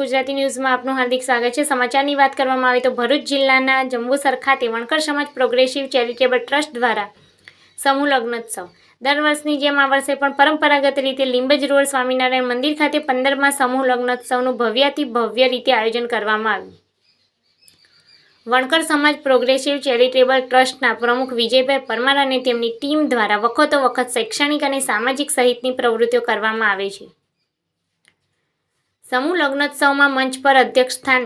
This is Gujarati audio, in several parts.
ગુજરાતી ન્યૂઝમાં આપનું હાર્દિક સ્વાગત છે. સમાચારની વાત કરવામાં આવે તો ભરૂચ જિલ્લાના જંબુસર ખાતે વણકર સમાજ પ્રોગ્રેસિવ ચેરિટેબલ ટ્રસ્ટ દ્વારા સમૂહ લગ્નોત્સવ. દર વર્ષની જેમ આ વર્ષે પણ પરંપરાગત રીતે લીંબજ રોડ સ્વામિનારાયણ મંદિર ખાતે પંદરમાં સમૂહ લગ્નોત્સવનું ભવ્યાતિ ભવ્ય રીતે આયોજન કરવામાં આવ્યું. વણકર સમાજ પ્રોગ્રેસિવ ચેરિટેબલ ટ્રસ્ટના પ્રમુખ વિજયભાઈ પરમાર અને તેમની ટીમ દ્વારા વખતો વખત શૈક્ષણિક અને સામાજિક સહિતની પ્રવૃત્તિઓ કરવામાં આવે છે. સમૂહ લગ્નોત્સવમાં મંચ પર અધ્યક્ષ સ્થાન.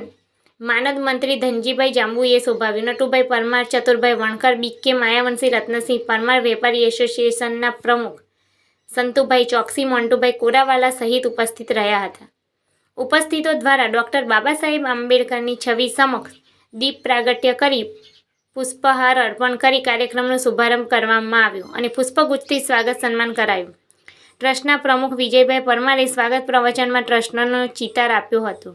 માનદ મંત્રી ધનજીભાઈ જાંબુએ શોભાવ્યું નટુભાઈ પરમાર, ચતુરભાઈ વણકર બીકે માયાવંશી, રત્નસિંહ પરમાર, વેપારી એસોસિએશનના પ્રમુખ સંતુભાઈ ચોકસી, મોન્ટુભાઈ કોરાવાલા સહિત ઉપસ્થિત રહ્યા હતા. ઉપસ્થિતો દ્વારા ડૉક્ટર બાબા સાહેબ આંબેડકરની છબી સમક્ષ દીપ પ્રાગટ્ય કરી પુષ્પહાર અર્પણ કરી કાર્યક્રમનો શુભારંભ કરવામાં આવ્યો અને પુષ્પગુચ્છથી સ્વાગત સન્માન કરાયું. ટ્રસ્ટના પ્રમુખ વિજયભાઈ પરમારે સ્વાગત પ્રવચનમાં ટ્રસ્ટનો ચિતાર આપ્યો હતો.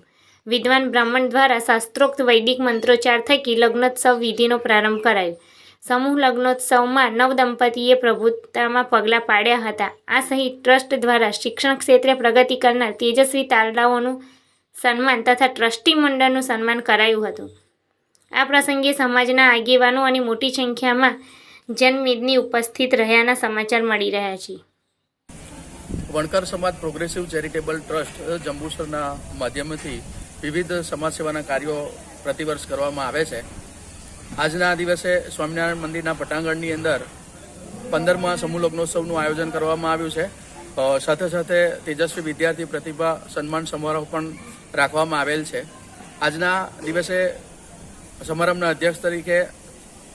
વિદ્વાન બ્રાહ્મણ દ્વારા શાસ્ત્રોક્ત વૈદિક મંત્રોચ્ચાર થકી લગ્નોત્સવ વિધિનો પ્રારંભ કરાયો. સમૂહ લગ્નોત્સવમાં નવદંપતીએ પ્રભુતામાં પગલાં પાડ્યા હતા. આ સહિત ટ્રસ્ટ દ્વારા શિક્ષણ ક્ષેત્રે પ્રગતિ કરનાર તેજસ્વી તારડાઓનું સન્માન તથા ટ્રસ્ટી મંડળનું સન્માન કરાયું હતું. આ પ્રસંગે સમાજના આગેવાનો અને મોટી સંખ્યામાં જનમેદની ઉપસ્થિત રહ્યાના સમાચાર મળી રહ્યા છે. વણકર સમાજ પ્રોગ્રેસિવ ચેરિટેબલ ટ્રસ્ટ જંબુસરના માધ્યમથી વિવિધ સમાજ સેવાના કાર્યો પ્રતિવર્ષ કરવામાં આવે છે. આજના દિવસે સ્વામિનારાયણ મંદિરના પટાંગણની અંદર પંદરમા સમૂહ લગ્નોત્સવનું આયોજન કરવામાં આવ્યું છે. સાથે સાથે તેજસ્વી વિદ્યાર્થી પ્રતિભા સન્માન સમારોહ પણ રાખવામાં આવેલ છે. આજના દિવસે સમારંભના અધ્યક્ષ તરીકે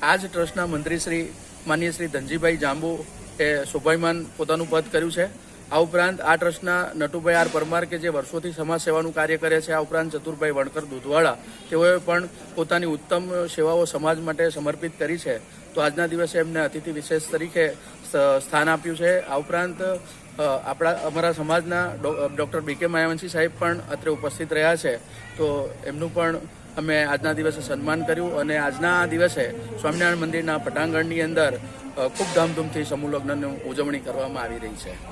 આ જ ટ્રસ્ટના મંત્રી શ્રી માનીય શ્રી ધનજીભાઈ જાંબુ એ શોભાયમાન પોતાનું પદ કર્યું છે. આ ઉપરાંત આ ટ્રસ્ટના નટુભાઈ આર પરમાર કે જે વર્ષોથી સમાજ સેવાનું કાર્ય કરે છે, આ ઉપરાંત ચતુરભાઈ વણકર દૂધવાળા, તેઓએ પણ પોતાની ઉત્તમ સેવાઓ સમાજ માટે સમર્પિત કરી છે. તો આજના દિવસે એમને અતિથિ વિશેષ તરીકે સ્થાન આપ્યું છે. આ ઉપરાંત આપણા, અમારા સમાજના ડૉક્ટર બી કે માયાવંશી સાહેબ પણ અત્રે ઉપસ્થિત રહ્યા છે. તો એમનું પણ અમે આજના દિવસે સન્માન કર્યું અને આજના આ દિવસે સ્વામિનારાયણ મંદિરના પટાંગણની અંદર ખૂબ ધામધૂમથી સમૂહ લગ્નની ઉજવણી કરવામાં આવી રહી છે.